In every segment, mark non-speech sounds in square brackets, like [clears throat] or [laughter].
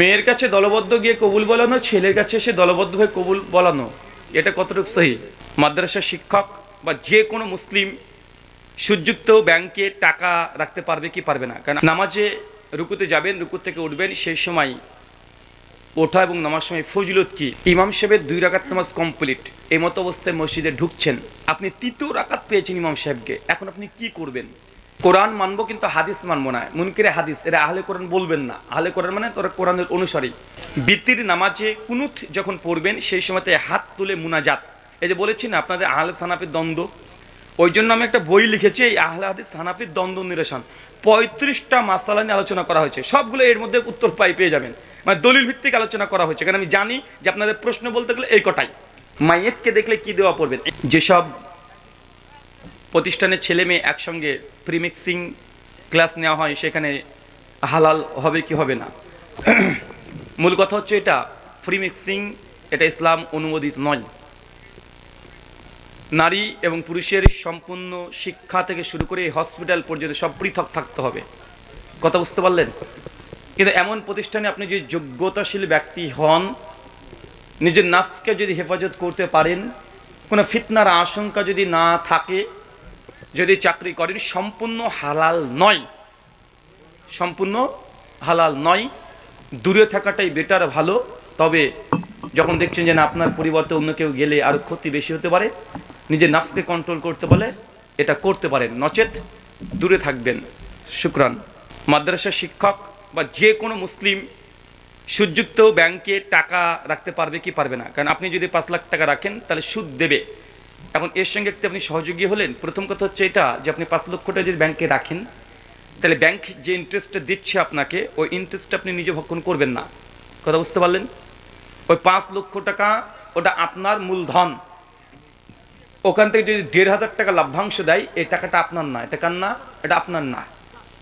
মেয়ের কাছে দলবদ্ধ গিয়ে কবুল বলানো, ছেলের কাছে এসে দলবদ্ধ হয়ে কবুল বলানো, এটা কতটুকু সহি? মাদ্রাসা শিক্ষক বা যে কোনো মুসলিম সুযুক্ত ব্যাংকে টাকা রাখতে পারবে কি পারবে না? কারণ নামাজে রুকুতে যাবেন রুকু থেকে উঠবেন, সেই সময় ওঠা এবং নামাজ সময় ফজিলত কি? ইমাম সাহেবের দুই রাকাত নামাজ কমপ্লিট এই মতো অবস্থায় মসজিদে ঢুকছেন। আপনি তৃতীয় রাকাত পেয়েছেন ইমাম সাহেবকে। এখন আপনি কি করবেন? কোরআন মানবো কিন্তু হাদিস মানবো না। মুনকিরে হাদিস, এরা আহলে কোরআন বলবেন না। আহলে কোরআন মানে তোরা কোরআনের অনুসারী। বৃত্তির নামাজে কুনুত যখন পড়বেন, সেই সময়তে হাত তুলে মুনাজাত। এই যে বলেছি না, আপনাদের আহলে সানাফের দ্বন্দ্ব। ওই জন্য আমি একটা বই লিখেছি, এই আহলে হাদিস সানাফির দ্বন্দ্ব নিরসন। পঁয়ত্রিশটা মাসালা নিয়ে আলোচনা করা হয়েছে। সবগুলো এর মধ্যে উত্তর পাই পেয়ে যাবেন। মানে দলিল ভিত্তিক আলোচনা করা হয়েছে। কারণ আমি জানি যে আপনাদের প্রশ্ন বলতে গেলে এই কটাই। মাইয়েতকে দেখলে কি দেওয়া পড়বেন? যেসব প্রতিষ্ঠানের ছেলে মেয়ে একসঙ্গে প্রিমিক্সিং ক্লাস নেওয়া হয়, সেখানে হালাল হবে কি হবে না? [clears throat] মূল কথা হচ্ছে এটা, প্রিমিক্সিং এটা ইসলাম অনুমোদিত নয়। নারী এবং পুরুষের সম্পূর্ণ শিক্ষা থেকে শুরু করে হসপিটাল পর্যন্ত সব পৃথক থাকতে হবে। কথা বুঝতে পারলেন? কিন্তু এমন প্রতিষ্ঠানে আপনি যদি যোগ্যতাশীল ব্যক্তি হন, নিজের নাচকে যদি হেফাজত করতে পারেন, কোনো ফিতনার আশঙ্কা যদি না থাকে যদি চাকরি করেন, সম্পূর্ণ হালাল নয়। সম্পূর্ণ হালাল নয়। দূরে থাকাটাই বেটার ভালো। তবে যখন দেখছেন যে না, আপনার পরিবর্তে অন্য কেউ গেলে আরও ক্ষতি বেশি হতে পারে, নিজের নাফসকে কন্ট্রোল করতে বলে, এটা করতে পারেন। নচেত দূরে থাকবেন। শুক্রান। মাদ্রাসা শিক্ষক বা যে কোনো মুসলিম সুযুক্ত ব্যাংকে টাকা রাখতে পারবে কি পারবে না? কারণ আপনি যদি পাঁচ লাখ টাকা রাখেন, তাহলে সুদ দেবে। এখন এর সঙ্গে একটু আপনি সহযোগী হলেন, প্রথম কথা হচ্ছে এটা যে আপনি পাঁচ লক্ষ টাকা যদি ব্যাংকে রাখেন, তাহলে ব্যাংক যে ইন্টারেস্টটা দিচ্ছে আপনাকে, ওই ইন্টারেস্টটা আপনি নিজে ভক্ষণ করবেন না। কথা বুঝতে পারলেন? ওই পাঁচ লক্ষ টাকা, ওটা আপনার মূলধন। ওখান থেকে যদি দেড় হাজার টাকা লাভ্যাংশ দেয়, এই টাকাটা আপনার না, এটা কার না এটা আপনার না।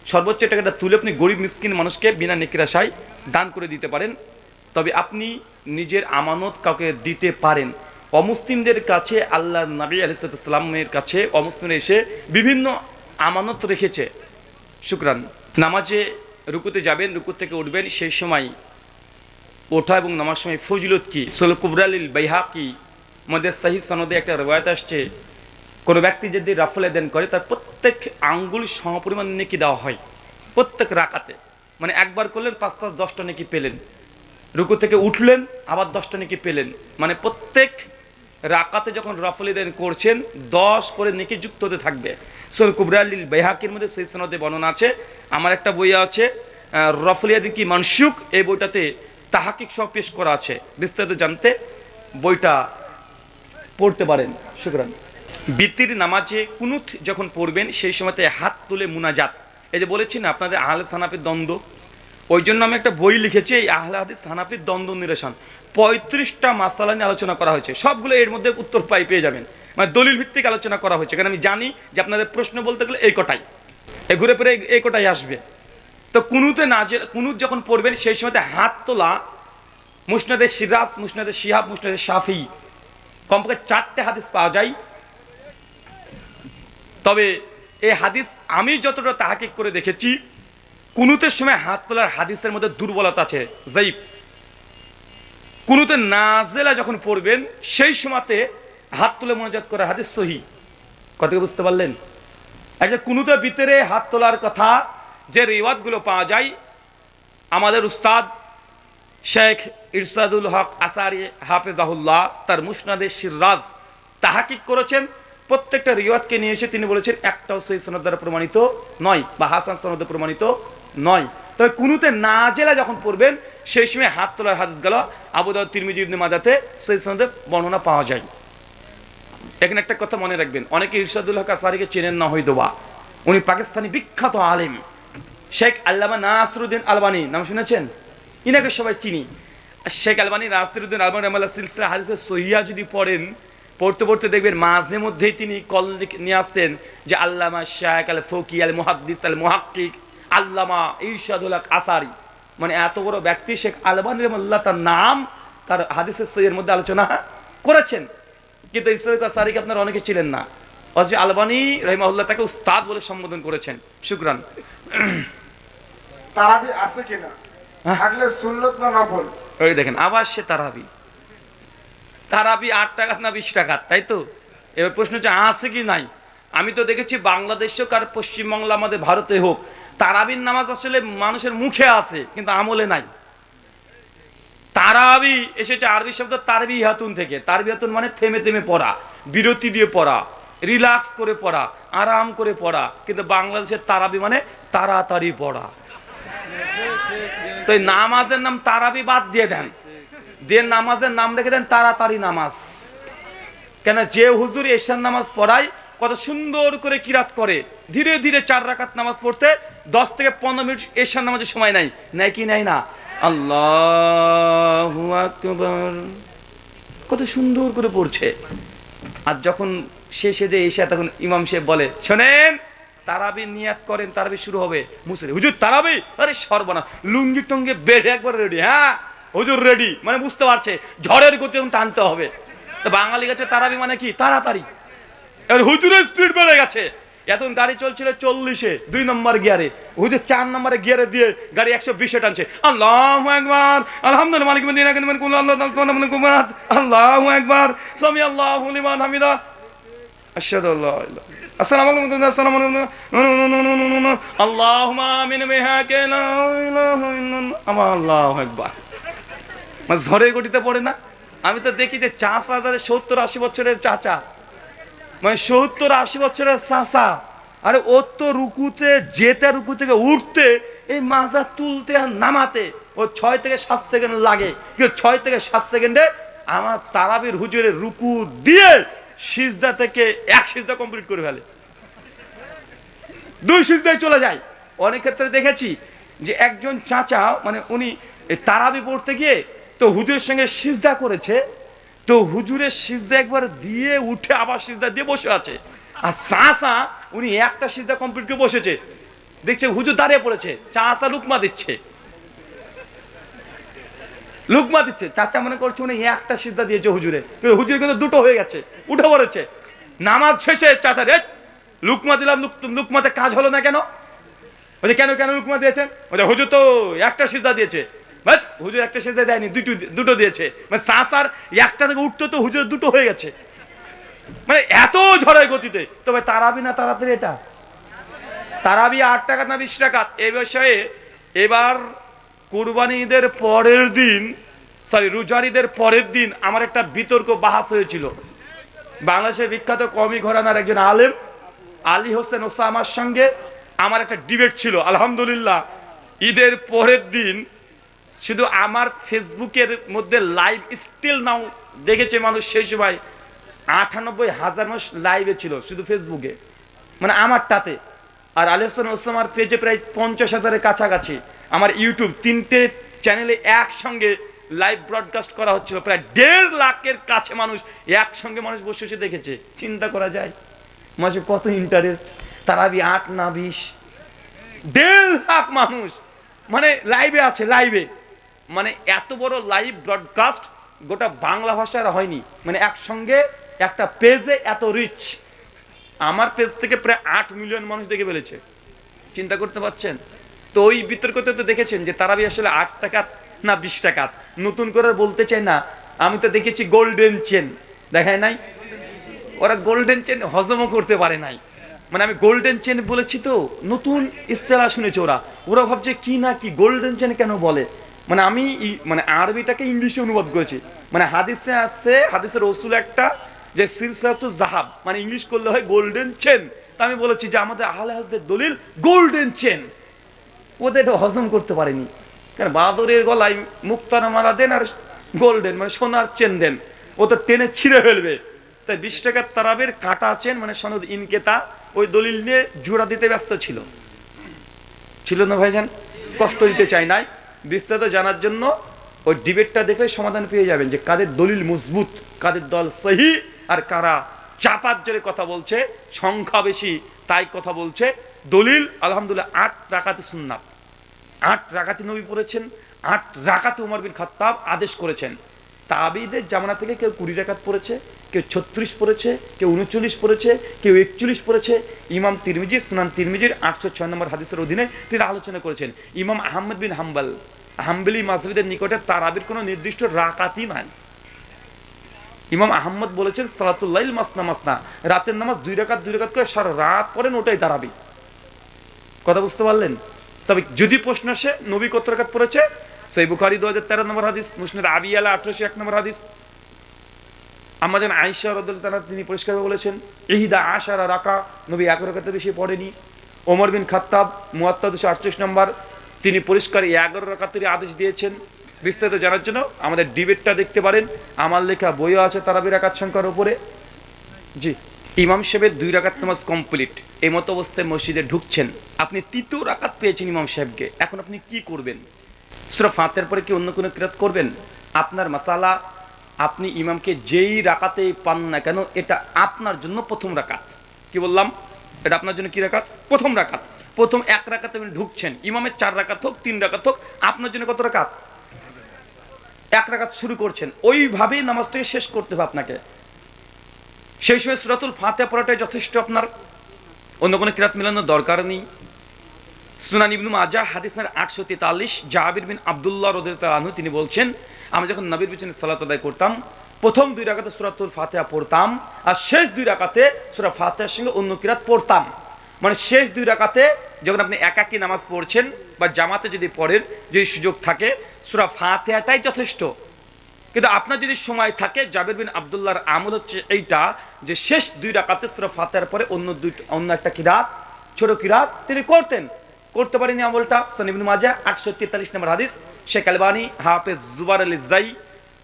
সর্বোচ্চ টাকাটা তুলে আপনি গরিব মিসকিন মানুষকে বিনা নিকিরাশায় দান করে দিতে পারেন। তবে আপনি নিজের আমানত কাউকে দিতে পারেন। অমুসলিমদের কাছে আল্লাহ নবী আলিসাল্লামের কাছে অমুসলিমরা এসে বিভিন্ন আমানত রেখেছে। শুক্রান। নামাজে রুকুতে যাবেন, রুকু থেকে উঠবেন, সেই সময় ওঠা এবং নামাজ সময় ফজিলত কি? সোল কুবরালিল বাইহাকি মধ্যে সাহি সনদে একটা রবায়ত আসছে। কোনো ব্যক্তি যদি রাফলে দেন করে, তার প্রত্যেক আঙ্গুল সমপরিমাণ নেকি দেওয়া হয়। প্রত্যেক রাকাতে। মানে একবার করলেন, পাঁচ পাঁচ দশটা নেকি পেলেন। রুকু থেকে উঠলেন, আবার দশটা নেকি পেলেন। মানে প্রত্যেক রাকাতে যখন রফলি দেন করছেন, দশ করে নেকি যুক্ত হতে থাকবে। সোল কুবরালিল বেহাকির মধ্যে সেই সনদে বর্ণনা আছে। আমার একটা বই আছে রফলিয়াদি কি মানসুক এই বইটাতে তাহাকিক সব পেশ করা আছে। বিস্তারিত জানতে বইটা পড়তে পারেন। শুক্রান। বৃত্তির নামাজে কুনুত যখন পড়বেন, সেই সময়তে হাত তুলে মুনাজাত। এই যে বলেছি না, আপনাদের আহলে সানাফের দ্বন্দ্ব। ওই জন্য আমি একটা বই লিখেছি, এই আহলে হাদিস সানাফির দ্বন্দ্ব নিরসন। পঁয়ত্রিশটা মাসালা নিয়ে আলোচনা করা হয়েছে। সবগুলো এর মধ্যে উত্তর পাই পেয়ে যাবেন। মানে দলিল ভিত্তিক আলোচনা করা হয়েছে। কারণ আমি জানি যে আপনাদের প্রশ্ন বলতে গেলে এই কটাই। এ ঘুরে ফিরে এই- কটাই আসবে। তো কুনুতে নাজে কুনুত যখন পড়বেন, সেই সময়তে হাত তোলা মুসনাদের সিরাজ মুসনাদের শিহাব মুসনাদের শাফি, কমপক্ষে চারটে হাদিস পাওয়া যায়। তবে এই হাদিস আমি যতটা তাহাকিক করে দেখেছি, কুনুতের সময় হাত তোলার হাদিসের মধ্যে দুর্বলতা আছে জাইফ কুনুতে নাজেলা যখন পড়বেন, সেই সময়তে হাত তুলে মনোজাত করে হাদিস সহি। কথা বুঝতে পারলেন? আচ্ছা কুনুতের ভিতরে হাত তোলার কথা, যে রেওয়াতগুলো পাওয়া যায়, আমাদের উস্তাদ শেখ ইরশাদুল হক আসারি হাফেজাহুল্লাহ তার মুসনাদে সিরাজ তাহাকিক করেছেন। প্রত্যেকটা রিওয়াতকে নিয়ে এসে তিনি বলেছেন, একটাও সহি সনদ দ্বারা প্রমাণিত নয়, বা হাসান সনদে প্রমাণিত নয়। তবে কুনুতে না জেলা যখন পড়বেন সেই সময় হাত তোলার হাদিস গেল আবুদাউদ তিরমিজি, ইবনে মাজাতে সহি সনদে বর্ণনা পাওয়া যায়। এখানে একটা কথা মনে রাখবেন, অনেকে ইরশাদুল হক আসারিকে চেনেন না হয়তো বা উনি পাকিস্তানি বিখ্যাত আলেম। শেখ আল্লামা নাসরুদ্দিন আলবানি, নাম শুনেছেন? ইনাকে সবাই চিনি। শেখ আলবানি, নাসরুদ্দিন আলবানি রহমাল্লাহ, সিলসিলা হাদিসের সহিয়া যদি পড়েন, পড়তে পড়তে দেখবেন মাঝে মধ্যেই তিনি কল নিয়ে আসতেন যে আল্লামা শেখ আল ফকি আল মুহাদ্দিস আল মুহাক্কিক আল্লামা ইরশাদুল হক আসারি মানে এত বড় ব্যক্তি শেখ আলবানি রহমাল্লাহ তার নাম তার হাদিসের সহিয়ের মধ্যে আলোচনা করেছেন। কিন্তু ইসলাম আসারিকে আপনারা অনেকে ছিলেন না। অথচ আলবানি রহিমাউল্লাহ তাকে উস্তাদ বলে সম্বোধন করেছেন। শুক্রান। তারাবি আছে কিনা? হ্যাঁ। থাকলে সুন্নত না নফল? ওই দেখেন আবার সে তারাবি। তারাবি আট টাকা না বিশ টাকা তাই তো? এবার প্রশ্ন হচ্ছে আছে কি নাই? আমি তো দেখেছি বাংলাদেশ হোক আর পশ্চিমবাংলা আমাদের ভারতে হোক তারাবির নামাজ আসলে মানুষের মুখে আছে, কিন্তু আমলে নাই। তারাবি এসেছে আরবি শব্দ তারবি হাতুন থেকে। তারবি হাতুন মানে থেমে থেমে পড়া, বিরতি দিয়ে পড়া, রিল্যাক্স করে পড়া, আরাম করে পড়া, কিন্তু বাংলাদেশের তারাবি মানে তাড়াতাড়ি পড়া। তো নামাজের নাম তারাবি বাদ দিয়ে দেন। দিয়ে নামাজের নাম রেখে দেন তাড়াতাড়ি নামাজ। কেন যে হুজুর এশার নামাজ পড়ায় কত সুন্দর করে কিরাত করে, ধীরে ধীরে চার রাকাত নামাজ পড়তে দশ থেকে পনেরো মিনিট এশার নামাজের সময় নাই। নেয় কি নেয় না? আল্লাহ কত সুন্দর করে পড়ছে। আর যখন শেষে যে এসে তখন ইমাম সাহেব বলে, শোনেন, তারাবি নিয়াত করেন, তারাবি শুরু হবে। মুসলিম, হুজুর, তারাবি? আরে সর্বনা লুঙ্গি টুঙ্গি বেড়ে একবার রেডি হ্যাঁ? হুজুর রেডি মানে বুঝতে পারছে, ঝড়ের গতি এখন টানতে হবে। তো বাঙালি গেছে তারাবি মানে কি? তাড়াতাড়ি। এবার হুজুরের স্পিড বেড়ে গেছে। এখন গাড়ি চলছিল চল্লিশে, দুই নম্বর গিয়ারে। হুজুর চার নম্বরে গিয়ারে দিয়ে গাড়ি একশো বিশে টানছে। আল্লাহ একবার আলহামদুলিল্লাহ আল্লাহ একবার সামি আল্লাহু হামিদা। আমার মানে পড়ে না। আমি তো দেখি যে চাষা যাদের সত্তর আশি বছরের চাচা। মানে সত্তর আশি বছরের চাষা আরে ওর তো রুকুতে, যেতে রুকু থেকে উঠতে, এই মাজা তুলতে আর নামাতে, ও ছয় থেকে সাত সেকেন্ড লাগে। ছয় থেকে সাত সেকেন্ডে আমার তারাবির হুজুরের রুকু দিয়ে সিজদা থেকে এক সিজদা কমপ্লিট করে ফেলে। দুই সিজদায় চলে যায়। অনেক ক্ষেত্রে দেখেছি যে একজন চাচা মানে উনি তারাবি পড়তে গিয়ে তো হুজুরের সঙ্গে সিজদা করেছে তো হুজুরের সিজদা একবার দিয়ে উঠে আবার সিজদা দিয়ে বসে আছে। আর চাচা উনি একটা সিজদা কমপ্লিট করে বসেছে। দেখছে হুজুর দাঁড়িয়ে পড়েছে চাচা লুকমা দিচ্ছে। লুকমা দিচ্ছে, চাচা মনে করছে উনি একটা সিজদা দিয়েছে হুজুরে। হুজুরে কিন্তু দুটো হয়ে গেছে, উঠে পড়েছে। নামাজ শেষে চাচা রে লুকমা দিলাম লুকমাতে কাজ হলো না কেন? বলছে, কেন কেন লুকমা দিয়েছেন? বলছে, হুজুর তো একটা সিজদা দিয়েছে। বাট হুজুর একটা সিজদা দেয়নি, দুটো দুটো দিয়েছে। মানে সাসার একটা থেকে উঠতে তো হুজুর দুটো হয়ে গেছে। মানে এত ঝড়ের গতিতে। তবে তারাবি না তাড়াতাড়ি এটা? তারাবি আট টাকা না বিশ টাকা? এ বিষয়ে এবার কুরবানি ঈদের পরের দিন সরি রোজার ঈদের পরের দিন আমার একটা বিতর্ক বাহাস হয়েছিল। বাংলাদেশের বিখ্যাত কমি ঘরানার একজন আলেম, আলী হোসেন ওসামার সঙ্গে আমার একটা ডিবেট ছিল, আলহামদুলিল্লাহ। ঈদের পরের দিন শুধু আমার ফেসবুকের মধ্যে লাইভ স্টিল নাও দেখেছে মানুষ সেই সময় আটানব্বই হাজার মানুষ লাইভে ছিল শুধু ফেসবুকে মানে আমার আমারটাতে। আর আলী হোসেন পেজে প্রায় পঞ্চাশ হাজারের কাছাকাছি। আমার ইউটিউব তিনটে চ্যানেলে একসঙ্গে লাইভ ব্রডকাস্ট করা হচ্ছিল। প্রায় দেড় লাখের কাছে মানুষ একসঙ্গে মানুষ বসে বসে দেখেছে। চিন্তা করা যায়, মাসে কত ইন্টারেস্ট তারাবি আট না বিশ। দেড় লাখ মানুষ মানে লাইভে আছে লাইভে মানে এত বড় লাইভ ব্রডকাস্ট গোটা বাংলা ভাষার হয়নি। মানে একসঙ্গে একটা পেজে এত রিচ আমার পেজ থেকে প্রায় আট মিলিয়ন মানুষ দেখে ফেলেছে। চিন্তা করতে পারছেন? তো ওই বিতর্কতে তো দেখেছেন যে তারাবি আসলে আট টাকা না বিশ টাকা নতুন করে বলতে চাই না। আমি তো দেখেছি গোল্ডেন চেন দেখায় নাই? ওরা গোল্ডেন চেন হজমও করতে পারে নাই। মানে আমি গোল্ডেন চেন বলেছি তো, নতুন ইস্তেলা শুনেছে ওরা। ওরা ভাবছে কি না কি গোল্ডেন চেন কেন বলে? মানে আমি মানে আরবিটাকে ইংলিশে অনুবাদ করেছি। মানে হাদিসে আছে, হাদিসের রসুল একটা, যে সিলসাতু জাহাব মানে ইংলিশ করলে হয় গোল্ডেন চেন তা আমি বলেছি যে আমাদের আহলে হাজদের দলিল গোল্ডেন চেন ওদের এটা হজম করতে পারেনি। কারণ বাদরের গলায় মুক্তারা মারা দেন আর গোল্ডেন মানে সোনার চেন দেন। ও তো টেনে ছিঁড়ে ফেলবে। তাই বিশ টাকার তারাবের কাটা চেন মানে সনদ ইনকেতা, ওই দলিল নিয়ে জোড়া দিতে ব্যস্ত ছিল। ছিল না ভাইজান? কষ্ট দিতে চাই নাই। বিস্তারিত জানার জন্য ওই ডিবেটটা দেখলে সমাধান পেয়ে যাবেন যে কাদের দলিল মজবুত, কাদের দল সহি আর কারা চাপার জোরে কথা বলছে, সংখ্যা বেশি তাই কথা বলছে। দলিল, আলহামদুলিল্লাহ, আট রাকাতে সুন্নাত। আট রাকাতি নবী পড়েছেন, আট রাকাতে উমর বিন খাত্তাব আদেশ করেছেন। তাবিদের জামানা থেকে কেউ কুড়ি রাকাত পড়েছে কেউ ছত্রিশ পড়েছে, কেউ উনচল্লিশ পড়েছে, কেউ একচল্লিশ পড়েছে। ইমাম তিরমিজি, সুনান তিরমিজির আটশো ছয় নম্বর হাদিসের অধীনে তিনি আলোচনা করেছেন। ইমাম আহমদ বিন হাম্বাল, হাম্বলি মাসবিদের নিকটে তারাবির কোনো নির্দিষ্ট রাকাতই নাই। ইমাম আহমদ বলেছেন সালাতুল্লাহ মাসনা মাসনা, রাতের নামাজ দুই রাকাত দুই রাকাত করে সারা রাত পরেন ওটাই দাঁড়াবি কথা বুঝতে পারলেন? তবে যদি প্রশ্ন আসে, নবী কত রাকাত পড়েছে? সেই বুখারি দু হাজার তেরো নম্বর হাদিস মুসলিম আবি আলা আঠারোশো এক নম্বর হাদিস। আমাদের আয়েশা রদুল্লাহ তিনি পরিষ্কার বলেছেন, ইহিদা আশারা রাকা, নবী এক রাকাতে বেশি পড়েনি। ওমর বিন খাত্তাব, মুয়াত্তা দুশো আটত্রিশ নম্বর, তিনি পরিষ্কার এগারো রাকাতের আদেশ দিয়েছেন। বিস্তারিত জানার জন্য আমাদের ডিবেটটা দেখতে পারেন। আমার লেখা বইও আছে তারাবি রাকাত সংখ্যার উপরে। জি, ইমাম সাহেবের দুই রাকাত নামাজ কমপ্লিট। এই মতো অবস্থায় মসজিদে ঢুকছেন। আপনি তৃতীয় রাকাত পেয়েছেন ইমাম সাহেবকে। এখন আপনি কি করবেন? সুরা ফাতের পরে কি অন্য কোনো কিরাত করবেন? আপনার মাসালা আপনি ইমামকে যেই রাকাতে পান না কেন, এটা আপনার জন্য প্রথম রাকাত। কি বললাম? এটা আপনার জন্য কি রাকাত? প্রথম রাকাত। প্রথম এক রাকাতে আপনি ঢুকছেন। ইমামের চার রাকাত হোক, তিন রাকাত হোক, আপনার জন্য কত রাকাত? এক রাকাত শুরু করছেন। ওইভাবেই নামাজটাকে শেষ করতে হবে আপনাকে। সেই সময় সুরাতুল ফাতে পড়াটাই যথেষ্ট আপনার। অন্য কোনো কিরাত মেলানোর দরকার নেই। সুনান ইবনু মাজা হাদিস আটশো তেতাল্লিশ জাহাবির বিন আবদুল্লাহ রদু তিনি বলছেন আমি যখন নবীর পিছনে সালাত আদায় করতাম, প্রথম দুই রাকাতে সুরাতুল ফাতেহা পড়তাম আর শেষ দুই রাকাতে সুরা ফাতেহার সঙ্গে অন্য কিরাত পড়তাম। মানে শেষ দুই রাকাতে যখন আপনি একাকী নামাজ পড়ছেন বা জামাতে যদি পড়েন, যদি সুযোগ থাকে, সুরা ফাতেহাটাই যথেষ্ট। কিন্তু আপনার যদি সময় থাকে, জাবের বিন আবদুল্লাহর আমল হচ্ছে এইটা যে শেষ দুই রাকাতে সুরা ফাতেহার পরে অন্য দুই, অন্য একটা কিরাত, ছোট কিরাত তিনি করতেন। করতে পারেনি আমলটা সনিবিন মাজা আটশো তেতাল্লিশ নম্বর হাদিস। শেখ আলবানী, হাফেজ জুবার আলী জাই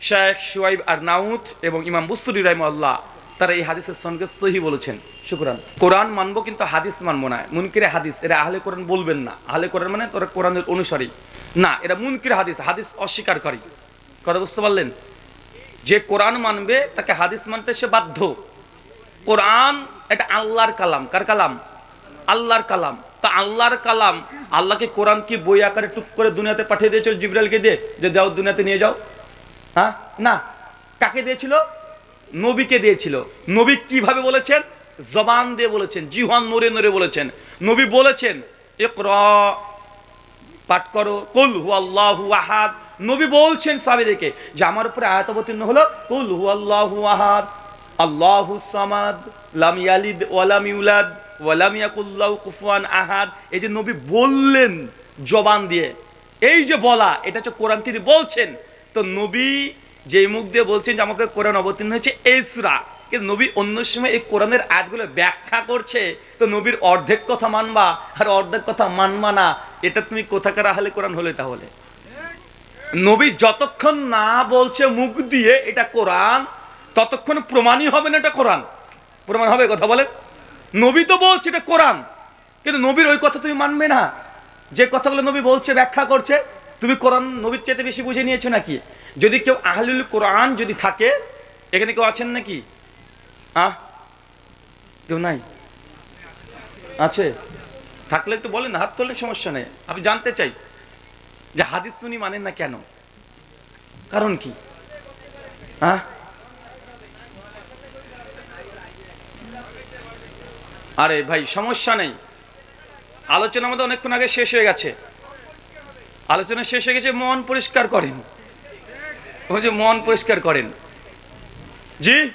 শেখ শুয়াইব আর নাউত এবং ইমাম বুস্তুরি রাহিমাল্লাহ তারা এই হাদিসের সঙ্গে সহি বলেছেন। শুকুরান। কোরআন মানবো কিন্তু হাদিস মানবো না, মুনকিরে হাদিস। এরা আহলে কোরআন বলবেন না। আহলে কোরআন মানে তোরা কোরআনের অনুসারী। না, এরা মুনকির হাদিস হাদিস অস্বীকার অস্বীকারী। কথা বুঝতে পারলেন? যে কোরআন মানবে, তাকে হাদিস মানতে সে বাধ্য। কোরআন এটা আল্লাহর কালাম। কার কালাম? আল্লাহর কালাম। তা আল্লাহর কালাম, আল্লাহকে কোরআন কি বই আকারে টুক করে দুনিয়াতে পাঠিয়ে দিয়েছিল, জিব্রাইলকে দিয়ে? যে যাও দুনিয়াতে নিয়ে যাও। হ্যাঁ? না। কাকে দিয়েছিল? নবীকে দিয়েছিল। নবী কীভাবে বলেছেন? জবান দিয়ে বলেছেন জিহান নরে নরে বলেছেন। নবী বলেছেন পাঠ করো, কুল হু আল্লাহু আহাদ। নবী বলছেন সাবিদেরকে যে আমার উপরে আয়াত অবতীর্ণ হলো, কুল হু আল্লাহু আহাদ। আল্লাহু সামাদ, লাম ইয়ালিদ ওয়ালাম ইউলাদ। ওয়ালাম ইয়াকুল্লাহু কুফুয়ান আহাদ। এই যে নবী বললেন জবান দিয়ে। এই যে বলা, এটা হচ্ছে কোরআন তিনি বলছেন। তো নবী যে মুখ দিয়ে বলছেন যে আমাকে কোরআন অবতীর্ণ হয়েছে, এই সূরা। কিন্তু নবী অন্য সময় এই কোরআনের আয়াতগুলো ব্যাখ্যা করছে। তো নবীর অর্ধেক কথা মানবা আর অর্ধেক কথা মানবা না। এটা তুমি কোথাকার আহলে কোরআন হলে তাহলে? নবী যতক্ষণ না বলছে মুখ দিয়ে এটা কোরআন, ততক্ষণ প্রমাণই হবে না এটা কোরআন। প্রমাণ হবে কথা বলে নবী তো বলছে এটা কোরআন। কিন্তু নবীর ওই কথা তুমি মানবে না। যে কথাগুলো নবী বলছে, ব্যাখ্যা করছে, তুমি কোরআন নবীর চেয়ে বেশি বুঝে নিয়েছো নাকি? যদি কেউ আহলুল কোরআন যদি থাকে, এখানে কেউ আছেন নাকি? আহ কেউ নাই? আছে? থাকলে একটু বলেন, হাত তোলেন, সমস্যা নেই। আমি জানতে চাই যে হাদিস শুনি মানেন না কেন? কারণ কি? হ্যাঁ আরে ভাই, সমস্যা নেই। আলোচনা আমাদের অনেকক্ষণ আগে শেষ হয়ে গেছে। আলোচনা শেষ হয়ে গেছে, মন পরিষ্কার করেন। যে মন পরিষ্কার করেন। জি?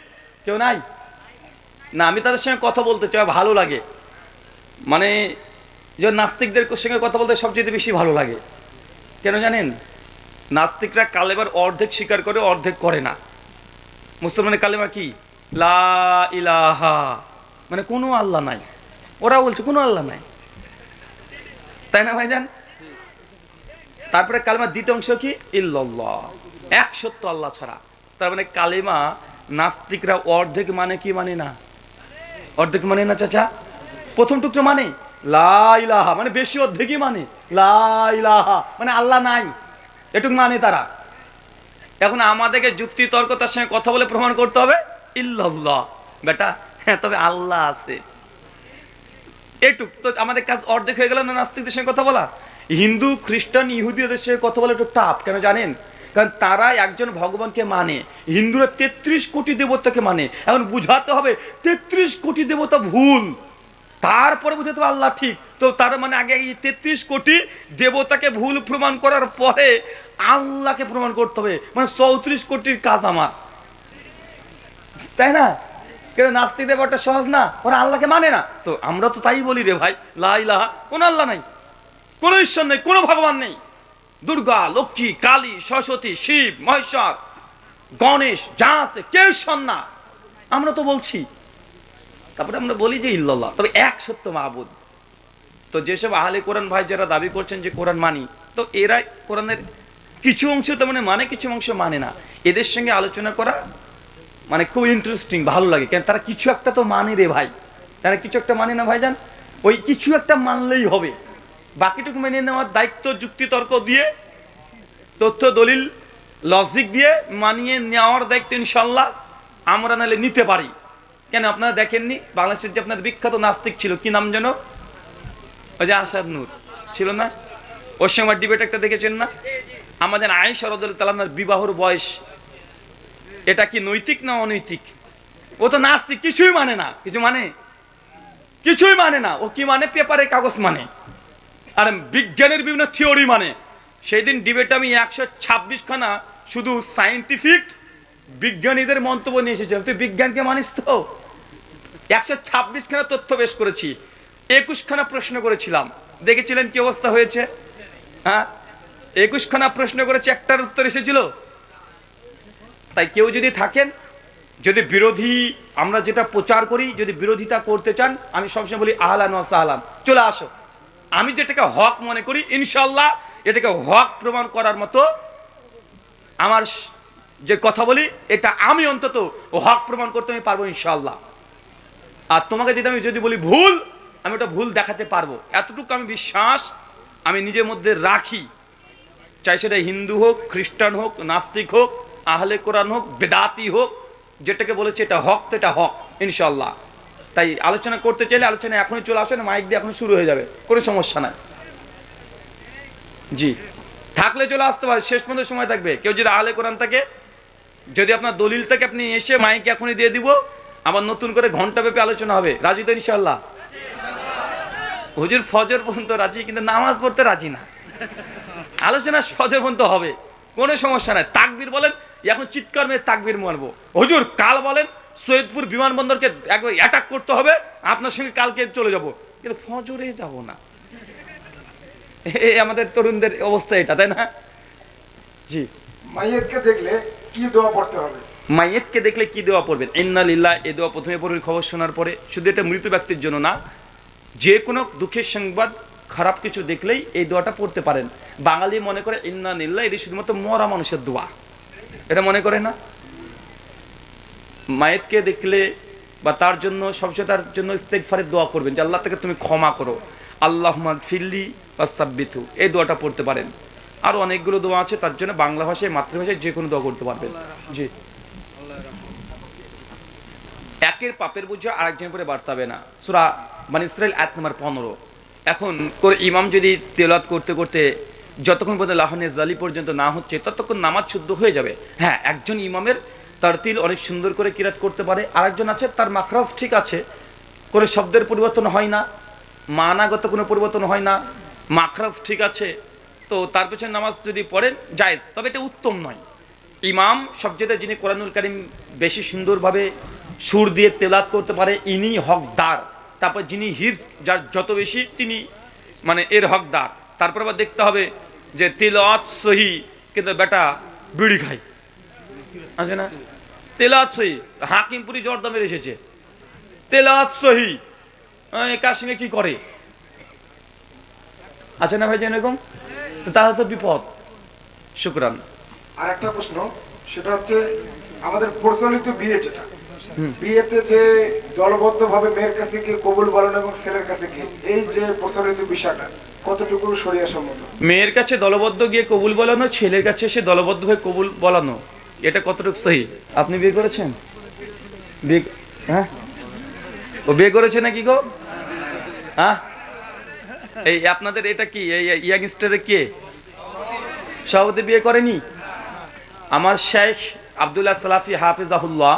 কেউ নাই? না, আমি তাদের সঙ্গে কথা বলতে চাই ভালো লাগে। মানে যে নাস্তিকদের সঙ্গে কথা বলতে সবচেয়ে বেশি ভালো লাগে। কেন জানেন? নাস্তিকরা কালেবার অর্ধেক স্বীকার করে, অর্ধেক করে না। মুসলমানের কালেমা কি? লা ইলাহা মানে কোনো আল্লাহ নাই। ওরা বলছে, কোনো আল্লাহ নাই। তাই না ভাইজান? তারপরে কালেমার দ্বিতীয় অংশ কি? ইল্লাল্লাহ। এক সত্য আল্লাহ ছাড়া। তার মানে কালেমা নাস্তিকরা অর্ধেক মানে কি মানে না? অর্ধেক মানে না, চাচা? প্রথম টুকরো মানে? লা ইলাহা। মানে বেশি অর্ধেকই মানে। লা ইলাহা। মানে আল্লাহ নাই। এটুক মানে তারা। এখন আমাদেরকে যুক্তি তর্ক তার সঙ্গে কথা বলে প্রমাণ করতে হবে। ইল্লাল্লাহ। বেটা হ্যাঁ তবে আল্লাহ আছে। এটুক। তো আমাদের কাজ অর্ধেক হয়ে গেল না নাস্তিকদের সঙ্গে কথা বলা? হিন্দু, খ্রিস্টান, ইহুদিদের সঙ্গে কথা বলা একটু টাফ কেন জানেন? কারণ তারা একজন ভগবানকে মানে। হিন্দুরা তেত্রিশ কোটি দেবতাকে মানে। এখন বুঝাতে হবে, তেত্রিশ কোটি দেবতা ভুল। তারপরে বুঝতে হবে আল্লাহ ঠিক। তো তার মানে আগে এই তেত্রিশ কোটি দেবতাকে ভুল প্রমাণ করার পরে আল্লাহকে প্রমাণ করতে হবে। মানে চৌত্রিশ কোটির কাজ আমার। তাই না? কেন নাস্তিকদের ব্যাপারটা সহজ না? ওরা আল্লাহকে মানে না। তো আমরা তো তাই বলি রে ভাই লাহা কোন আল্লাহ নাই, কোনো ঈশ্বর নেই, কোনো ভগবান নেই। দুর্গা, লক্ষ্মী, কালী, সরস্বতী, শিব, মহেশ্বর, গণেশ, যা আছে, কেউ ঈশ্বর না। আমরা তো বলছি। তারপরে আমরা বলি যে ইল্লাল্লাহ, তবে এক সত্য মাহবুদ। তো যেসব আহলে কোরআন ভাই যারা দাবি করছেন যে কোরআন মানি, তো এরা কোরআনের কিছু অংশ তো মানে মানে কিছু অংশ মানে না। এদের সঙ্গে আলোচনা করা মানে খুব ইন্টারেস্টিং ভালো লাগে। কেন, তারা কিছু একটা তো মানে রে ভাই। তারা কিছু একটা মানে না ভাইজান ওই কিছু একটা মানলেই হবে। বাকিটুকু মেনে নেওয়ার দায়িত্ব, যুক্তি, তর্ক দিয়ে, তথ্য, দলিল লজিক দিয়ে মানিয়ে নেওয়ার দায়িত্ব ইনশাল্লাহ আমরা নাহলে নিতে পারি। কেন, আপনারা দেখেননি? বাংলাদেশের যে আপনার বিখ্যাত নাস্তিক ছিল, কি নাম যেন? ওই যে আসাদ নূর। ছিল না? ওর সময় ডিবেট একটা দেখেছেন না? আমাদের আয়েশা রদুল তালামের বিবাহর বয়স এটা কি নৈতিক না অনৈতিক? ও তো নাস্তিক, কিছুই মানে না। কিছু মানে? কিছুই মানে না। ও কি মানে? পেপারে কাগজ মানে। আর বিজ্ঞানের বিভিন্ন থিওরি মানে। সেই দিন ডিবেটে আমি একশো ছাব্বিশ খানা শুধু সাইন্টিফিক বিজ্ঞানীদের মন্তব্য নিয়ে এসেছিলাম। তুই বিজ্ঞানকে মানিস তো? একশো ছাব্বিশ খানা তথ্য বেশ করেছি। একুশ খানা প্রশ্ন করেছিলাম। দেখেছিলেন কি অবস্থা হয়েছে? হ্যাঁ? একুশ খানা প্রশ্ন করেছি, একটার উত্তর এসেছিল? তাই কেউ যদি থাকেন, যদি বিরোধী, আমরা যেটা প্রচার করি, যদি বিরোধিতা করতে চান, আমি সবসময় বলি আহলান সাহলান। চলে আসো। আমি যেটাকে হক মনে করি ইনশাল্লাহ এটাকে হক প্রমাণ করার মতো আমার যে কথা বলি, এটা আমি অন্তত হক প্রমাণ করতে আমি পারব ইনশাল্লাহ আর তোমাকে যেটা আমি যদি বলি ভুল, আমি ওটা ভুল দেখাতে পারব। এতটুকু আমি বিশ্বাস, আমি নিজের মধ্যে রাখি। চাই সেটা হিন্দু হোক, খ্রিস্টান হোক, নাস্তিক হোক আহলে কোরআন হোক, বেদাতি হোক, যেটাকে বলেছে এটা হক, তো এটা হক ইনশাল্লাহ তাই আলোচনা করতে চাইলে আলোচনা এখনই চলে আসে না, মাইক দিয়ে এখন শুরু হয়ে যাবে, কোনো সমস্যা নাই। জি, থাকলে চলে আসতে পারে, শেষ পর্যন্ত সময় থাকবে। কেউ যদি আহলে কোরআন থাকে, যদি আপনার দলিল থেকে, আপনি এসে মাইক এখনই দিয়ে দিব, আবার নতুন করে ঘণ্টা ব্যাপী আলোচনা হবে। রাজি তো ইনশাল্লাহ হুজুর ফজর পর্যন্ত রাজি, কিন্তু নামাজ পড়তে রাজি না। আলোচনা ফজর পর্যন্ত হবে, কোনো সমস্যা নাই। তাকবির বলেন এখন চিৎকার মেয়ে তাকবির মারবো। হুজুর কাল বলেন সৈয়দপুর বিমানবন্দরকে একবার অ্যাটাক করতে হবে আপনার সঙ্গে কালকে চলে যাব। কিন্তু ফজরে যাব না। এই আমাদের তরুণদের অবস্থা এটা তাই না? জি। মাইয়েরকে দেখলে কি দোয়া পড়তে হবে? মাইয়েতকে দেখলে কি দেওয়া পড়বেন? ইন্না লিল্লাহ এ দেওয়া প্রথমে পড়বেন খবর শোনার পরে। শুধু এটা মৃত ব্যক্তির জন্য না যে কোনো দুঃখের সংবাদ খারাপ কিছু দেখলেই এই দোয়াটা পড়তে পারেন। বাঙালি মনে করে ইন্না নিল্লাহ এটি শুধুমাত্র মরা মানুষের দোয়া। এটা মনে করে না? মায়েতকে দেখলে বা তার জন্য সবচেয়ে তার জন্য ইস্তেকফারের দোয়া করবেন যে আল্লাহ থেকে তুমি ক্ষমা করো। আল্লাহ ফিল্লি বা সাব্বিথু এই দোয়াটা পড়তে পারেন। আরও অনেকগুলো দোয়া আছে তার জন্য বাংলা ভাষায় মাতৃভাষায় যে কোনো দোয়া করতে পারবেন। জি। একের পাপের বুঝে আরেকজন পরে বাড়তাবে না। সুরা মানে ইসরায়েল এক নম্বর পনেরো। এখন ইমাম যদি তেলাত করতে করতে যতক্ষণ পর্যন্ত লাহনে জালি পর্যন্ত না হচ্ছে, ততক্ষণ নামাজ শুদ্ধ হয়ে যাবে। হ্যাঁ একজন ইমামের তার তিল অনেক সুন্দর করে কিরাত করতে পারে, আরেকজন আছে, তার মাখরাজ ঠিক আছে, কোনো শব্দের পরিবর্তন হয় না, মানাগত কোনো পরিবর্তন হয় না, মাখরাজ ঠিক আছে, তো তার পেছনে নামাজ যদি পড়েন, জায়েজ। তবে এটা উত্তম নয়। ইমাম সবচেয়ে যিনি কোরআনুল কারিম বেশি সুন্দরভাবে সুর দিয়ে তেলাত করতে পারে ইনি হকদার। তারপর যিনি হিরস, যার যত বেশি, তিনি মানে এর হকদার। তারপর আবার দেখতে হবে যে তেলাত সহি কিন্তু বেটা বিড়ি খায়। আছে না? তেলাত সহি। হাকিমপুরি জর্দামের এসেছে। তেলাত সহি। কার সঙ্গে কি করে? আছে না ভাই যে এরকম? তো তাহলে তো বিপদ। শুক্রান। আর একটা প্রশ্ন সেটা হচ্ছে আমাদের প্রচলিত বিয়ে যেটা বিয়েতে যে দলবদ্ধ ভাবে মেয়ের কাছে গিয়ে কবুল বলানো এবং ছেলের কাছে গিয়ে এই যে প্রচলিত বিষয়টা মেয়ের কাছে দলবদ্ধ গিয়ে কবুল বলানো, ছেলের কাছে এসে দলবদ্ধ হয়ে কবুল বলানো, এটা কতটুকু সহি? আপনি বিয়ে করেছেন? বিয়ে হ্যাঁ? ও বিয়ে করেছে নাকি গো? হ্যাঁ? এই আপনাদের এটা কি? এই ইয়াংস্টারে কে? সভাপতি বিয়ে করেনি? আমার শেখ আবদুল্লাহ সালাফি হাফিজ হাফিজাহুল্লাহ।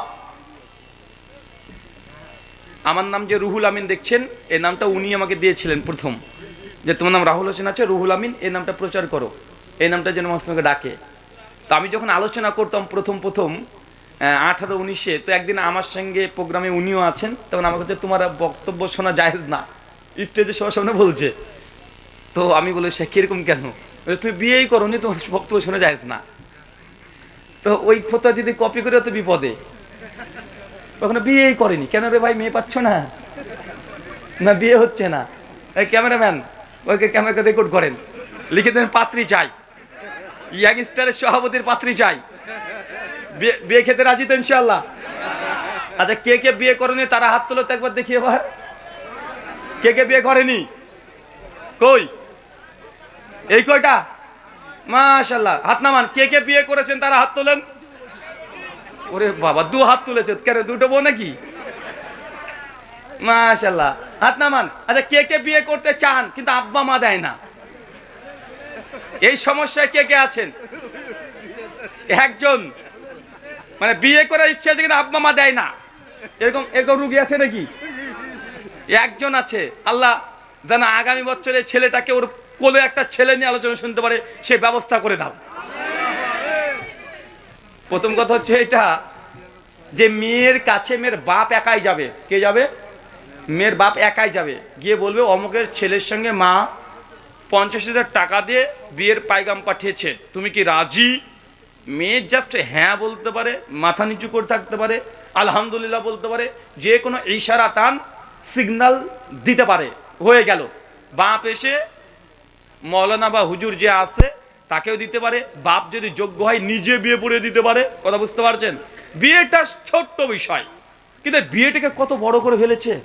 আমার নাম যে রুহুল আমিন দেখছেন এই নামটা উনি আমাকে দিয়েছিলেন প্রথম। যে তোমার নাম রাহুল হোসেন আছে, রুহুল আমিন এই নামটা প্রচার করো। এই নামটা যেন মানুষ তোমাকে ডাকে। তো আমি যখন আলোচনা করতাম প্রথম প্রথম আঠারো উনিশে, তো একদিন আমার সঙ্গে প্রোগ্রামে উনিও আছেন, তখন আমার কাছে তোমার বক্তব্য শোনা জায়েজ না। স্টেজে সবার সামনে বলছে। তো আমি বলি, সে কীরকম কেন? তুমি বিয়েই করো নি তোমার বক্তব্য শোনা যায়জ না। তো ওই ফোতা যদি কপি করে, তো বিপদে। কখনো বিয়েই করেনি। কেন রে ভাই, মেয়ে পাচ্ছ না? না, বিয়ে হচ্ছে না। ক্যামেরাম্যান ওকে ক্যামেরাকে রেকর্ড করেন। লিখে দেন, পাত্রী চাই। ইয়াংস্টারের সভাপতির পাত্রী চাই। বিয়ে- খেতে রাজি তো ইনশাল্লাহ আচ্ছা কে কে বিয়ে করেনি তারা হাত তোলো তো একবার দেখি এবার। কে কে বিয়ে করেনি? কই? এই কয়টা? মাশাল্লাহ হাত নামান। কে কে বিয়ে করেছেন তারা হাত তোলেন? ওরে বাবা, দু হাত তুলেছে। কেন, দুটো বউ নাকি? মাশাল্লাহ হাত নামান। আচ্ছা কে কে বিয়ে করতে চান কিন্তু আব্বা মা দেয় না? এই সমস্যায় কে কে আছেন? একজন। মানে বিয়ে করার ইচ্ছা আছে কিন্তু আব্বা মা দেয় না। এরকম এরকম রুগী আছে নাকি? একজন আছে। আল্লাহ যেন আগামী বছরে ছেলেটাকে ওর কোলে একটা ছেলে নিয়ে আলোচনা শুনতে পারে, সে ব্যবস্থা করে দাও। প্রথম কথা হচ্ছে এটা, যে মেয়ের কাছে মেয়ের বাপ একাই যাবে। কে যাবে? মেয়ের বাপ একাই যাবে। গিয়ে বলবে, অমুকের ছেলের সঙ্গে মা পঞ্চাশ হাজার টাকা দিয়ে বিয়ের পাইগাম পাঠিয়েছে। তুমি কি রাজি? মেয়ে জাস্ট হ্যাঁ বলতে পারে, মাথা নিচু করে থাকতে পারে, আলহামদুলিল্লাহ বলতে পারে, যে কোনো ইশারা তান সিগন্যাল দিতে পারে। হয়ে গেল। বাপ এসে মৌলানা বা হুজুর যে আছে, তাকেও দিতে পারে। বাপ যদি যোগ্য হয়, নিজে বিয়ে পড়িয়ে দিতে পারে। কথা বুঝতে পারছেন? বিয়েটা ছোট্ট বিষয়। কিন্তু বিয়েটাকে কত বড় করে ফেলেছে?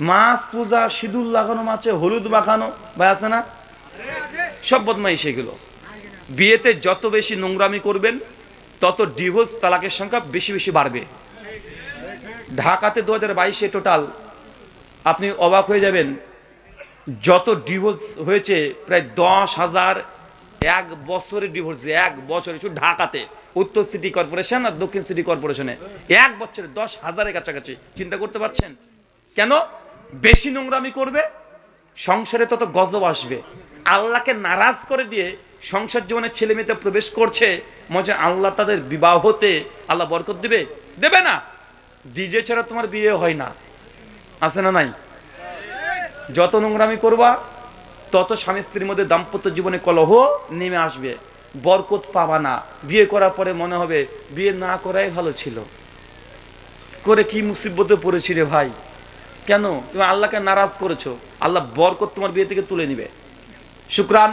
মাছ, পূজা, সিঁদুর লাগানো মাছে, হলুদ মাখানো বা আছে না? সব বদমাই সেগুলো বিয়েতে যত বেশি নোংরামি করবেন, তত ডিভোর্স তালাকের সংখ্যা বেশি বেশি বাড়বে। ঢাকাতে দু হাজার বাইশে টোটাল আপনি অবাক হয়ে যাবেন, যত ডিভোর্স হয়েছে, প্রায় দশ হাজার এক বছরের ডিভোর্স এক বছরে শুধু ঢাকাতে, উত্তর সিটি কর্পোরেশন আর দক্ষিণ সিটি কর্পোরেশনে এক বছরে দশ হাজারের কাছাকাছি। চিন্তা করতে পারছেন? কেন? বেশি নোংরামি করবে, সংসারে তত গজব আসবে। আল্লাহকে নারাজ করে দিয়ে সংসার জীবনে ছেলে মেয়েতে প্রবেশ করছে মনে আল্লাহ তাদের বিবাহ হতে আল্লাহ বরকত দেবে? দেবে না। ডিজে ছাড়া তোমার বিয়ে হয় না। আছে না নাই? যত নোংরামি করবা, তত স্বামী স্ত্রীর মধ্যে দাম্পত্য জীবনে কলহ নেমে আসবে। বরকত পাবা না। বিয়ে করার পরে মনে হবে, বিয়ে না করাই ভালো ছিল। করে কি মুসিবতে পড়েছি রে ভাই? কেন? তুমি আল্লাহকে নারাজ করেছ। আল্লাহ বরকত তোমার বিয়ে থেকে তুলে নিবে। শুক্রান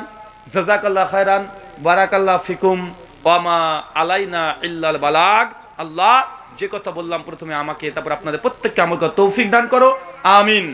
জাজাকাল্লাহ খায়রান, বারাকাল্লাহ ফিকুম ওয়ামা আলাইনা ইল্লাল বালাগ। আল্লাহ, যে কথা বললাম প্রথমে আমাকে, তারপর আপনাদের প্রত্যেককে আমার তৌফিক দান করো। আমিন।